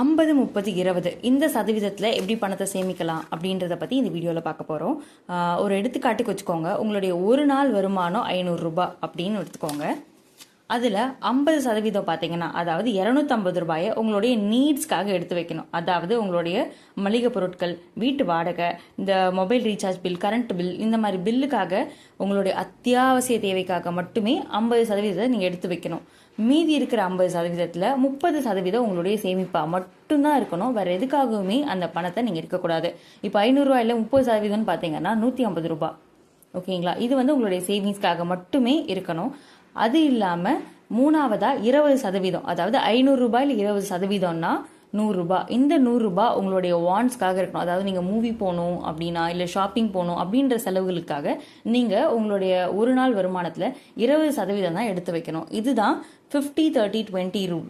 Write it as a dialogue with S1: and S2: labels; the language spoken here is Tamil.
S1: ஐம்பது முப்பது இருபது இந்த சதவீதத்தில் எப்படி பணத்தை சேமிக்கலாம் அப்படின்றத பற்றி இந்த வீடியோவில் பார்க்க போகிறோம் ஒரு எடுத்துக்காட்டுக்கு வச்சுக்கோங்க. உங்களுடைய ஒரு நாள் வருமானம் ஐநூறுரூபா அப்படின்னு எடுத்துக்கோங்க. அதில் ஐம்பது சதவீதம் பார்த்தீங்கன்னா அதாவது இரநூத்தம்பது ரூபாயை உங்களுடைய நீட்ஸ்க்காக எடுத்து வைக்கணும். அதாவது உங்களுடைய மளிகை பொருட்கள் வீட்டு வாடகை இந்த mobile recharge bill current bill இந்த மாதிரி பில்லுக்காக உங்களுடைய அத்தியாவசிய தேவைக்காக மட்டுமே ஐம்பது சதவீதத்தை நீங்கள் எடுத்து வைக்கணும். மீதி இருக்கிற ஐம்பது சதவீதத்தில் முப்பது சதவீதம் உங்களுடைய சேமிப்பாக மட்டும்தான் இருக்கணும். வேறு எதுக்காகவுமே அந்த பணத்தை நீங்கள் எடுக்கக்கூடாது இப்போ ஐநூறுரூவாயில் முப்பது சதவீதம்னு பார்த்தீங்கன்னா நூற்றி ஐம்பது ரூபாய். ஓகேங்களா? இது வந்து உங்களுடைய சேவிங்ஸ்க்காக மட்டுமே இருக்கணும். அது இல்லாமல் மூணாவதா இருபது சதவீதம் அதாவது ஐநூறு ரூபாயில் இருபது சதவீதம்னா நூறுரூபா இந்த நூறுரூபா உங்களுடைய வாண்ட்ஸ்க்காக இருக்கணும். அதாவது நீங்கள் மூவி போகணும் அப்படின்னா இல்லை ஷாப்பிங் போகணும் அப்படின்ற செலவுகளுக்காக நீங்கள் உங்களுடைய ஒரு நாள் வருமானத்தில் இருபது சதவீதம் தான் எடுத்து வைக்கணும். இதுதான் ஃபிஃப்டி தேர்ட்டி டுவெண்ட்டி ரூல்